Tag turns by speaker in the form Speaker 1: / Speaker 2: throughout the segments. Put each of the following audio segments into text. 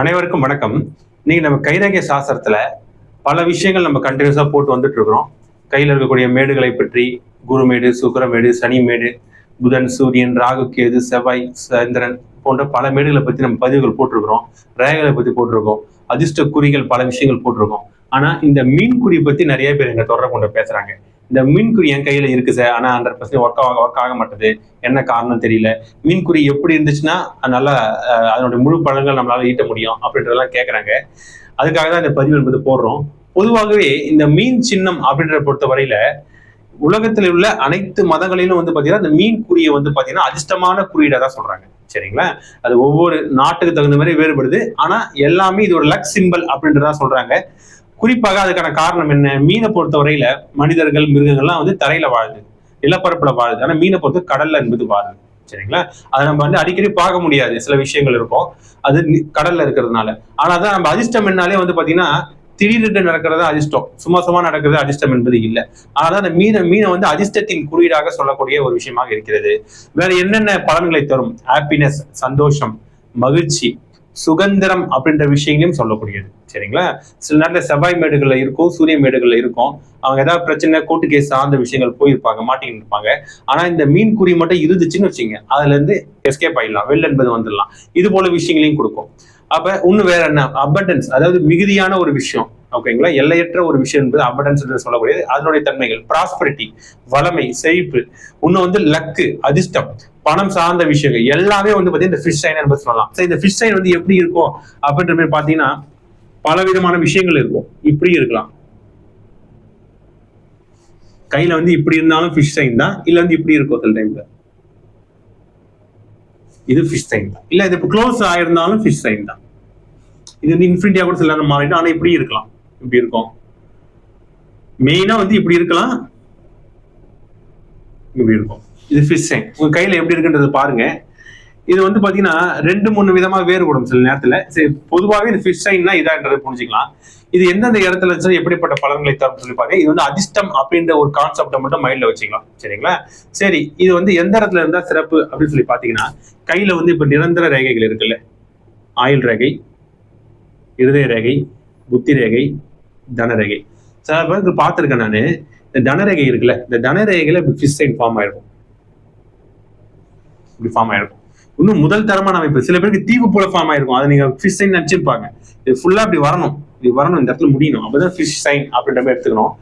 Speaker 1: அனைவருக்கும் வணக்கம். இன்னைக்கு நம்ம கைரேகை சாஸ்திரத்துல பல விஷயங்கள் நம்ம கண்டினியூஸா போட்டு வந்துட்டு இருக்கிறோம் கையில் இருக்கக்கூடிய மேடுகளை பற்றி குருமேடு சுக்கிரமேடு சனிமேடு புதன் சூரியன் ராகு கேது செவ்வாய் சந்திரன் போன்ற பல மேடுகளை பத்தி நம்ம பதிவுகள் போட்டிருக்கிறோம். ரேகைகளை பத்தி போட்டிருக்கோம். அதிர்ஷ்ட குறிகள் பல விஷயங்கள் போட்டிருக்கோம். ஆனா இந்த மீன் குறி பத்தி நிறைய பேர் எங்க தொடர்பு கொண்டு பேசுறாங்க. இந்த மீன்குறி என் கையில இருக்கு சார் ஆனா ஹண்ட்ரட் பர்சன்ட் ஒர்க் ஆக ஒர்க் ஆக மாட்டேது. என்ன காரணம் தெரியல. மீன்குறி எப்படி இருந்துச்சுன்னா நல்லா அதனுடைய முழு பலன்கள் நம்மளால ஈட்ட முடியும் அப்படின்றதெல்லாம் கேட்கறாங்க அதுக்காக தான் இந்த பதிவு என்பது போடுறோம். பொதுவாகவே இந்த மீன் சின்னம் அப்படின்றத பொறுத்த வரையில உலகத்தில் உள்ள அனைத்து மதங்களிலும் வந்து பாத்தீங்கன்னா இந்த மீன் குறியை வந்து பாத்தீங்கன்னா அதிர்ஷ்டமான குறியீடா தான் சொல்றாங்க. சரிங்களா? அது ஒவ்வொரு நாட்டுக்கு தகுந்த மாதிரி வேறுபடுது. ஆனா எல்லாமே இது ஒரு லக் சிம்பல் அப்படின்றதா சொல்றாங்க. குறிப்பாக அதுக்கான காரணம் என்ன? மீனை பொறுத்தவரையில மனிதர்கள் மிருகங்கள்லாம் வந்து தரையில வாழுது நிலப்பரப்புல வாழுது ஆனா மீனை பொறுத்த கடல்ல என்பது வாழுது சரிங்களா? அதை நம்ம வந்து அடிக்கடி பார்க்க முடியாது. சில விஷயங்கள் இருக்கும். அது கடல்ல இருக்கிறதுனால. ஆனா தான் நம்ம அதிர்ஷ்டம் என்னாலே வந்து பாத்தீங்கன்னா திடீர்னு நடக்கிறது அதிர்ஷ்டம். சும்மா சும்மா நடக்கிறது அதிர்ஷ்டம் என்பது இல்லை. ஆனால் அந்த மீனை மீனை வந்து அதிர்ஷ்டத்தின் குறியீடாக சொல்லக்கூடிய ஒரு விஷயமாக இருக்கிறது. வேற என்னென்ன பலன்களை தரும்? ஹாப்பினஸ் சந்தோஷம் மகிழ்ச்சி சுதந்திரம் அப்படின்ற விஷயங்களையும் சொல்லக்கூடியது. சரிங்களா? சில நேரத்தில் செவ்வாய் மேடுகளில் இருக்கும் சூரிய மேடுகளில் இருக்கும். அவங்க ஏதாவது பிரச்சனை கோர்ட்டு கேஸ் சார்ந்த விஷயங்கள் போயிருப்பாங்க மாட்டிக்கிட்டு இருப்பாங்க. ஆனால் இந்த மீன் குறி மட்டும் இருந்துச்சுன்னு வச்சுங்க அதுல இருந்து எஸ்கேப் ஆயிடலாம் வெள்ள என்பது வந்துடலாம். இது போல விஷயங்களையும் கொடுக்கும். அப்ப இன்னும் வேற என்ன? அபண்டன்ஸ் அதாவது மிகுதியான ஒரு விஷயம். ஓகேங்களா எல்லையற்ற ஒரு விஷயம் என்பது அபண்டன்ஸ் என்று சொல்லக்கூடியது. அதனுடைய தன்மைகள் ப்ராஸ்பரிட்டி வளமை செழிப்பு. இன்னும் வந்து லக்கு அதிர்ஷ்டம். பணம் சார்ந்த விஷயங்கள் எல்லாமே வந்து பாத்தீங்கன்னா இந்த ஃபிஷ் சைன் சொல்லலாம். So, இந்த ஃபிஷ் சைன் வந்து எப்படி இருக்கும் அப்படின்ற மாதிரி பாத்தீங்கன்னா பல விதமான விஷயங்கள் இருக்கும். இப்படி இருக்கலாம். கையில வந்து இப்படி இருந்தாலும் ஃபிஷ் சைன் தான் இல்ல வந்து இப்படி இருக்கும் சில டைம்ல இது ஃபிஷ் சைன் தான். இல்ல இது இப்போ க்ளோஸ் ஆயிருந்தாலும் ஃபிஷ் சைன் தான். இது வந்து இன்ஃபினிட்டியா கூட சில நேரம் மாறிடும் ஆனா இப்படி இருக்கலாம். இப்படி இருக்கும். மெயினா வந்து இப்படி இருக்கலாம். இப்படி இருக்கும். இது ஃபிஷ் சைன் உங்க கையில எப்படி இருக்குன்றது பாருங்க. இது வந்து பாத்தீங்கன்னா ரெண்டு மூணு விதமா வேறுபடும் சில நேரத்துல. சரி பொதுவாகவே இந்த ஃபிஷ் சைன்னா இதான்றதை புரிஞ்சுக்கலாம். இது எந்தெந்த இடத்துல இருந்துச்சு எப்படிப்பட்ட பலன்களை தரும் சொல்லி பாருங்க. இது வந்து அதிர்ஷ்டம் அப்படின்ற ஒரு கான்செப்டை மட்டும் மைண்ட்ல வச்சுக்கலாம். சரிங்களா? சரி இது வந்து எந்த இடத்துல இருந்தா சிறப்பு அப்படின்னு சொல்லி பாத்தீங்கன்னா கையில வந்து இப்ப நிரந்தர ரேகைகள் இருக்குல்ல. ஆயுள் ரேகை இருதய ரேகை புத்தி ரேகை தனரேகை சில பேருக்கு பார்த்துருக்கேன் நான். இந்த தனரேகை இருக்குல்ல இந்த தனரேகையில இப்படி ஃபிஷ் சைன் ஃபார்ம் ஆயிருக்கும் இப்படி ஃபார்ம் ஆயிருக்கும். இன்னும் முதல் தரமான அமைப்பு. சில பேருக்கு தீவு போல ஃபார்ம் ஆயிருக்கும். அதை நீங்க ஃபிஷ் சைன் நினைச்சிருப்பாங்க இது ஃபுல்லா இப்படி வரணும். இப்படி வரணும் இந்த இடத்துல முடியணும். அப்பதான் ஃபிஷ் சைன் அப்படின்ற மாதிரி எடுத்துக்கணும்.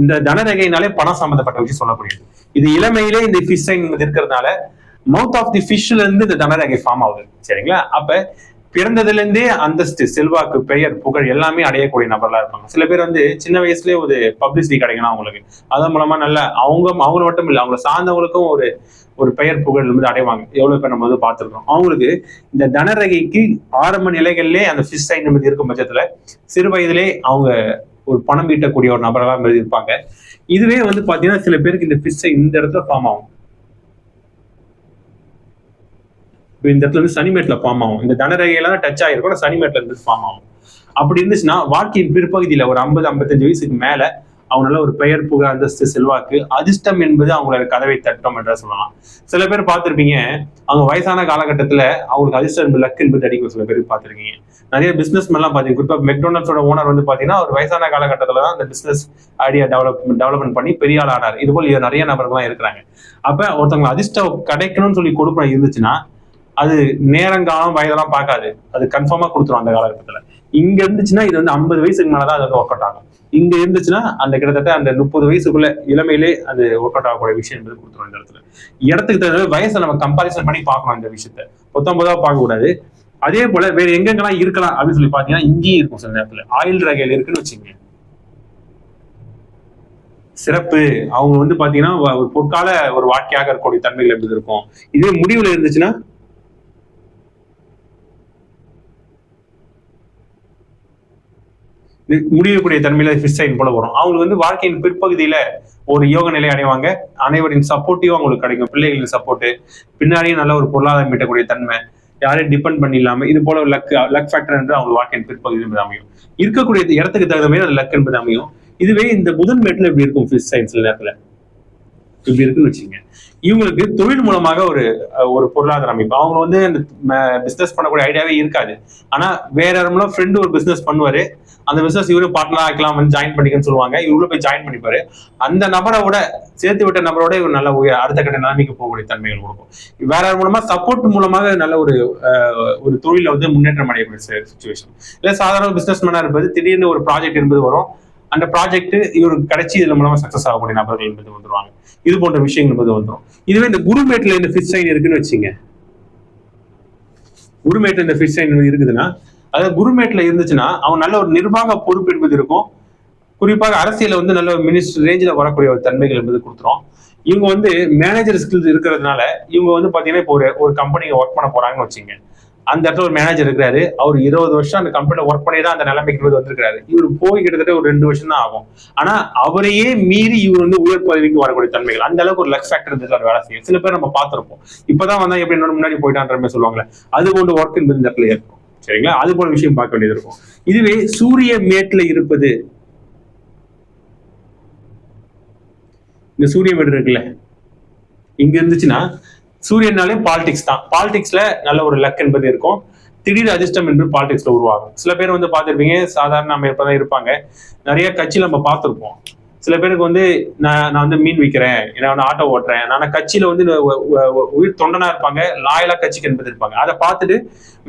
Speaker 1: இந்த தனரேகைனாலே பணம் சம்பந்தப்பட்ட விஷயம் சொல்லக்கூடியது. இது இளமையிலே இந்த ஃபிஷ் சைன் இருக்கிறதுனால மவுத் ஆஃப் தி ஃபிஷ்ல இருந்து இந்த தனரேகை ஃபார்ம் ஆகுது. சரிங்களா? அப்ப பிறந்ததுலேருந்தே அந்தஸ்து செல்வாக்கு பெயர் புகழ் எல்லாமே அடையக்கூடிய நபர்களாக இருப்பாங்க. சில பேர் வந்து சின்ன வயசுலேயே ஒரு பப்ளிசிட்டி கிடைக்கணும் அவங்களுக்கு. அதன் மூலமாக நல்ல அவங்க அவங்க மட்டும் இல்லை அவங்கள சார்ந்தவங்களுக்கும் ஒரு ஒரு பெயர் புகழ் வந்து அடைவாங்க. எவ்வளோ பேர் நம்ம வந்து பார்த்துருக்கோம் அவங்களுக்கு இந்த தனரகைக்கு ஆரம்ப நிலைகள்லே அந்த ஃபிஷ் சைன் என்பது இருக்கும் பட்சத்தில் சிறு வயதிலே அவங்க ஒரு பணம் ஈட்டக்கூடிய ஒரு நபர்களாக இருப்பாங்க. இதுவே வந்து பார்த்தீங்கன்னா சில பேருக்கு இந்த ஃபிஷ் இந்த இடத்துல ஃபார்ம் ஆகும் இப்ப இந்த இடத்துல வந்து சனிமேட்ல ஃபார்ம் ஆகும். இந்த தனரகையில டச் ஆகிருக்கும் சனிமேட்ல இருந்து ஃபார்ம் ஆகும். அப்படி இருந்துச்சுன்னா வாழ்க்கையின் பிற்பகுதியில ஒரு ஐம்பது ஐம்பத்தஞ்சு வயசுக்கு மேல அவங்களால ஒரு பெயர் புகழ் அந்தஸ்து செல்வாக்கு அதிர்ஷ்டம் என்பது அவங்களோட கதவை தட்டம் என்ற சொல்லலாம். சில பேர் பார்த்திருப்பீங்க அவங்க வயசான காலகட்டத்துல அவங்களுக்கு அதிர்ஷ்டம் என்பது லக் என்பது அடிக்கும். சில பேர் பார்த்திருக்கீங்க. நிறைய பிஸ்னஸ் எல்லாம் பாத்தீங்க குறிப்பா மெக்டோனல்ஸோட ஓனர் வந்து பாத்தீங்கன்னா ஒரு வயசான காலகட்டத்துல தான் அந்த பிசினஸ் ஐடியா டெவலப் டெவலப்மெண்ட் பண்ணி பெரிய ஆள் ஆனார். இது போல நிறைய நபர்கள்லாம் இருக்கிறாங்க. அப்ப ஒருத்தவங்க அதிர்ஷ்டம் கிடைக்கணும்னு சொல்லி கொடுப்பன இருந்துச்சுன்னா அது நேரங்காலம் வயதெல்லாம் பார்க்காது. அது கன்ஃபார்மா கொடுத்துரும் அந்த காலகட்டத்துல. இங்க இருந்துச்சுன்னா இது வந்து ஐம்பது வயசுக்கு மேலதான் அது வந்து ஒர்க் அவுட் ஆகும். இங்க இருந்துச்சுன்னா அந்த கிட்டத்தட்ட அந்த முப்பது வயசுக்குள்ள இளமையிலே அது ஒர்க் அவுட் ஆகக்கூடிய விஷயம் என்பது கொடுத்துரும் அந்த இடத்துல. இடத்துக்கு தகுந்த வயசை நம்ம கம்பாரிசன் பண்ணி பார்க்கணும் இந்த விஷயத்த. பத்தொன்பதா பார்க்க கூடாது அதே போல வேற எங்கெங்கெல்லாம் இருக்கலாம் அப்படின்னு சொல்லி பாத்தீங்கன்னா இங்கேயும் இருக்கும் சில நேரத்துல. ஆயில் ரகையில் இருக்குன்னு வச்சுங்க சிறப்பு. அவங்க வந்து பாத்தீங்கன்னா ஒரு பொற்கால ஒரு வாழ்க்கையாக இருக்கக்கூடிய தன்மைகள் எப்படி இருக்கும்? இதே முடிவுல இருந்துச்சுன்னா முடியக்கூடிய தன்மையில ஃபிஷ் சைன் போல வரும். அவங்களுக்கு வந்து வாழ்க்கையின் பிற்பகுதியில ஒரு யோக நிலை அடைவாங்க. அனைவரின் சப்போர்ட்டிவும் அவங்களுக்கு கிடைக்கும். பிள்ளைகளின் சப்போர்ட்டு பின்னாடியே நல்ல ஒரு பொருளாதாரம் மீட்டக்கூடிய தன்மை. யாரையும் டிபெண்ட் பண்ணி இல்லாம இது போல லக் லக் ஃபேக்டர் என்று அவங்க வாழ்க்கையின் பிற்பகுதி என்பது அமையும். இருக்கக்கூடிய இடத்துக்கு தகுந்த மாதிரி அந்த லக் என்பது அமையும். இதுவே இந்த புதன் மேட்டில் எப்படி இருக்கும் ஃபிஷ் சயின்ஸ் நேரத்துல? இப்படி இருக்குன்னு வச்சுங்க இவங்களுக்கு தொழில் மூலமாக ஒரு ஒரு பொருளாதார அமைப்பு. அவங்க வந்து அந்த பிசினஸ் பண்ணக்கூடிய ஐடியாவே இருக்காது. ஆனா வேற யாரும் ஃப்ரெண்டு ஒரு பிசினஸ் பண்ணுவாரு. அந்த பிசினஸ் இவரும் பார்ட்னர் ஆக்கலாம் வந்து ஜாயின் பண்ணிக்கன்னு சொல்லுவாங்க. இவரு போய் ஜாயின் பண்ணிப்பாரு. அந்த நபரோட சேர்த்து விட்ட நபரோட இவர் நல்ல உயர் அடுத்த கட்ட நிலைமைக்கு போகக்கூடிய தன்மைகள் கொடுக்கும். வேற யார் மூலமா சப்போர்ட் மூலமாக நல்ல ஒரு ஒரு தொழில வந்து முன்னேற்றம் அடையக்கூடிய சுச்சுவேஷன் இல்ல சாதாரண பிசினஸ் மேனா இருப்பது திடீர்னு ஒரு ப்ராஜெக்ட் என்பது வரும். அந்த ப்ராஜெக்ட் இவருக்கு கிடைச்சி இதுல மூலமா சக்சஸ் ஆகக்கூடிய நபர்கள் என்பது வந்துருவாங்க. இது போன்ற விஷயங்கள் என்பது வந்துடும் இதுவே இந்த குருமேட்ல இந்த ஃபிஷ் சைன் இருக்குன்னு வச்சுங்க. குருமேட்ல இந்த ஃபிஷ் சைன் இருக்குதுன்னா அதாவது குருமேட்ல இருந்துச்சுன்னா அவன் நல்ல ஒரு நிர்வாக பொறுப்பு என்பது இருக்கும். குறிப்பாக அரசியல வந்து நல்ல மினிஸ்டர் ரேஞ்சில் வரக்கூடிய ஒரு தன்மைகள் என்பது கொடுத்துரும். இவங்க வந்து மேனேஜர் ஸ்கில்ஸ் இருக்கிறதுனால இவங்க வந்து பாத்தீங்கன்னா இப்போ ஒரு ஒரு கம்பெனிக்கு ஒர்க் பண்ண போறாங்கன்னு வச்சுங்க. அந்த இடத்துல ஒரு மேனேஜர் இருக்கிறாரு. அவர் இருபது வருஷம் அந்த கம்பெனியில ஒர்க் பண்ணி தான் அந்த நிலைமைக்கு வந்து வந்திருக்காரு இவர் போய் கிட்டத்தட்ட ஒரு ரெண்டு வருஷம் தான் ஆகும். ஆனா அவரையே மீறி இவர் வந்து உயர் பதவிக்கு வரக்கூடிய தன்மைகள். அந்த அளவுக்கு ஒரு லக் ஃபேக்டர் இருந்துச்சு அவர் வேலை செய்யும் சில பேர் நம்ம பார்த்திருப்போம். இப்பதான் வந்தா எப்படி முன்னாடி போயிட்டான்ற மாதிரி சொல்லுவாங்களே. அது கொண்டு ஒர்க் இந்த இடத்துல இருக்கும் சரிங்களா? அது போல விஷயம் பார்க்க வேண்டியது இருக்கும். இதுவே சூரிய மேட்ல இருப்பது. இந்த சூரிய மேடு இருக்குல்ல இங்க இருந்துச்சுன்னா சூரியனாலே பாலிடிக்ஸ் தான். பாலிடிக்ஸ்ல நல்ல ஒரு லக் என்பது இருக்கும். திடீர் அதிர்ஷ்டம் என்பது பாலிடிக்ஸ்ல உருவாகும். சில பேர் வந்து பார்த்துருப்பீங்க சாதாரண நம்ம தான் இருப்பாங்க. நிறைய கட்சியில் நம்ம பார்த்துருப்போம். சில பேருக்கு வந்து நான் நான் வந்து மீன் விற்கிறேன் நான் வந்து ஆட்டோ ஓட்டுறேன். நான் கட்சியில வந்து உயிர் தொண்டனா இருப்பாங்க லாயலா கட்சிக்கு என்பது இருப்பாங்க. அதை பார்த்துட்டு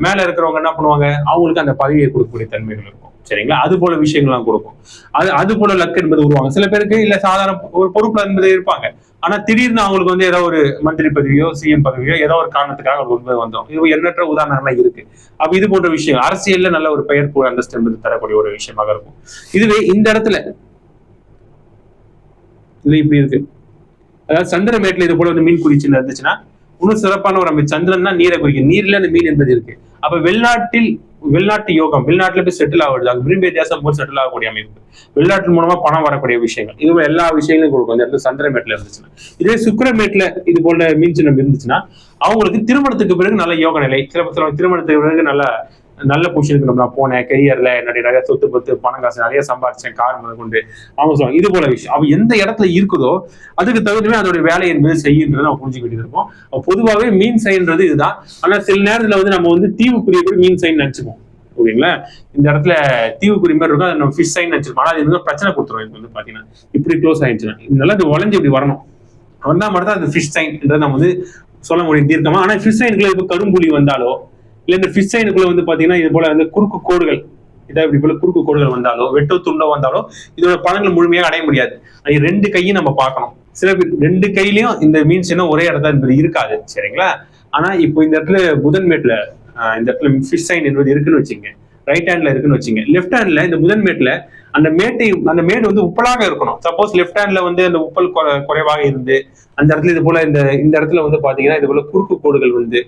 Speaker 1: மேல இருக்கிறவங்க என்ன பண்ணுவாங்க? அவங்களுக்கு அந்த பதவியை கொடுக்கக்கூடிய தன்மைகள் இருக்கும். சரிங்களா? அது போல விஷயங்கள்லாம் கொடுக்கும். அது அது போல லக் என்பது உருவாங்க சில பேருக்கு இல்ல சாதாரண ஒரு பொறுப்புல என்பது இருப்பாங்க. ஆனா திடீர்னு அவங்களுக்கு வந்து ஏதோ ஒரு மந்திரி பதவியோ சிஎம் பதவியோ ஏதோ ஒரு காரணத்துக்காக அவங்களுக்கு வந்தோம். இது எண்ணற்ற உதாரணங்கள்லாம் இருக்கு. அப்ப இது போன்ற விஷயம் அரசியல்ல நல்ல ஒரு பெயர் புகழ் அந்தஸ்து என்பது தரக்கூடிய ஒரு விஷயமாக இருக்கும். இதுவே இந்த இடத்துல இது இப்படி இருக்கு. அதாவது சந்திரமேட்ல இது போல வந்து மீன் குறிச்சின்னு இருந்துச்சுன்னா இன்னும் சிறப்பான ஒரு அமைப்பு. சந்திரன் தான் நீரை குறிக்கும் நீர்ல அந்த மீன் என்பது இருக்கு. அப்ப வெளிநாட்டில் வெளிநாட்டு யோகம் வெளிநாட்டுல போய் செட்டில் ஆகுது அது விரும்பிய தேசம் போய் செட்டில் ஆகக்கூடிய அமைப்பு. வெளிநாட்டு மூலமா பணம் வரக்கூடிய விஷயங்கள். இது எல்லா விஷயங்களும் கொடுக்கும். இந்த இடத்துல சந்திரமேட்ல இருந்துச்சுன்னா. இதே சுக்கரமேட்ல இது போல மீன் சின்னம் இருந்துச்சுன்னா அவங்களுக்கு திருமணத்துக்கு பிறகு நல்ல யோக நிலை சில திருமணத்துக்கு பிறகு நல்ல நல்ல பொசிஷனுக்கு நம்ம நான் போனேன் கெரியர்ல என்னுடைய நிறைய சொத்து பத்து பணம் காசு நிறைய சம்பாதிச்சேன் கார் முதல் கொண்டு அவங்க சொல்லுவாங்க இது போல விஷயம். அவன் எந்த இடத்துல இருக்குதோ அதுக்கு தகுந்தவே அதோட வேலை என்பது செய்யுன்றதை நம்ம புரிஞ்சு வேண்டியது பொதுவாகவே மீன் சைன்றது இதுதான். ஆனா சில நேரத்துல வந்து நம்ம வந்து தீவுக்குரிய கூட மீன் சைன் நினைச்சுப்போம். ஓகேங்களா இந்த இடத்துல தீவுக்குறி மாதிரி இருக்கும் அதை நம்ம ஃபிஷ் சைன் நினைச்சிருப்போம் ஆனால் அது பிரச்சனை கொடுத்துரும் இது வந்து பாத்தீங்கன்னா. இப்படி க்ளோஸ் ஆயிடுச்சுன்னா. இதனால இது உடஞ்சு இப்படி வரணும். வந்தா மட்டும் தான் அது ஃபிஷ் சைன்ன்றதை நம்ம வந்து சொல்ல முடியும் தீர்க்கமா? ஆனா ஃபிஷ் சைனுக்குள்ள இப்போ கரும்புலி வந்தாலோ இல்ல இந்த ஃபிஷ் சைனுக்குள்ள வந்து பாத்தீங்கன்னா இது போல அந்த குறுக்கு கோடுகள். இதா இப்படி போல குறுக்கு கோடுகள் வந்தாலோ வெட்டோ துண்டோ வந்தாலோ இதோட பலன்கள் முழுமையாக அடைய முடியாது. அது ரெண்டு கையும் நம்ம பார்க்கணும். சில பேர் ரெண்டு கையிலையும் இந்த மீன் சின்னம் ஒரே இடத்துல என்பது இருக்காது சரிங்களா? ஆனா இப்போ இந்த இடத்துல புதன்மேட்ல இந்த இடத்துல ஃபிஷ் சைன் என்பது இருக்குன்னு வச்சுங்க ரைட் ஹேண்ட்ல இருக்குன்னு வச்சுங்க லெஃப்ட் ஹேண்ட்ல இந்த புதன்மேட்ல அந்த மேட்டை அந்த மேடு வந்து உப்பலாக இருக்கணும். சப்போஸ் லெஃப்ட் ஹேண்ட்ல வந்து அந்த உப்பல் குறைவாக இருந்து அந்த இடத்துல இது போல இந்த இந்த இடத்துல வந்து பாத்தீங்கன்னா இது போல குறுக்கு கோடுகள் வந்து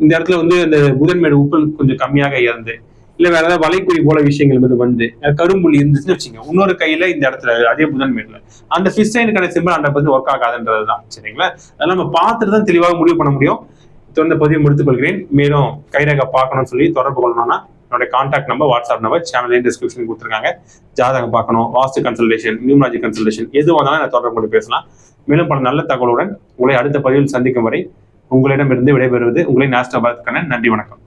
Speaker 1: இந்த இடத்துல வந்து அந்த புதன்மேடு உப்பு கொஞ்சம் கம்மியாக இருந்து இல்ல வேற ஏதாவது வலைக்குறி போல விஷயங்கள் வந்து வந்து கரும்புள்ளி இருந்துச்சுன்னு வச்சுங்க. இன்னொரு கையில இந்த இடத்துல அதே புதன்மேடுல அந்த ஃபிஷ் சைனுக்கான சிம்பிள் அந்த பத்தி ஒர்க் ஆகாதுன்றது தான் சரிங்களா? அதெல்லாம் நம்ம பார்த்துட்டு தான் தெளிவாக முடிவு பண்ண முடியும். தொடர்ந்து பதிவு முடித்துக் கொள்கிறேன். மேலும் கைரேகை பார்க்கணும்னு சொல்லி தொடர்பு கொள்ளணும்னா என்னோட contact number WhatsApp number channel description கொடுத்துருக்காங்க. ஜாதகம் பார்க்கணும் வாஸ்து கன்சல்டேஷன் நியூமராஜி கன்சல்டேஷன் எது வந்தாலும் நான் தொடர்பு கொண்டு பேசலாம். மேலும் பல நல்ல தகவலுடன் உங்களை அடுத்த பதிவில் சந்திக்கும் வரை உங்களிடமிருந்து விடைபெறுவது உங்களை நாஸ்டா நன்றி வணக்கம்.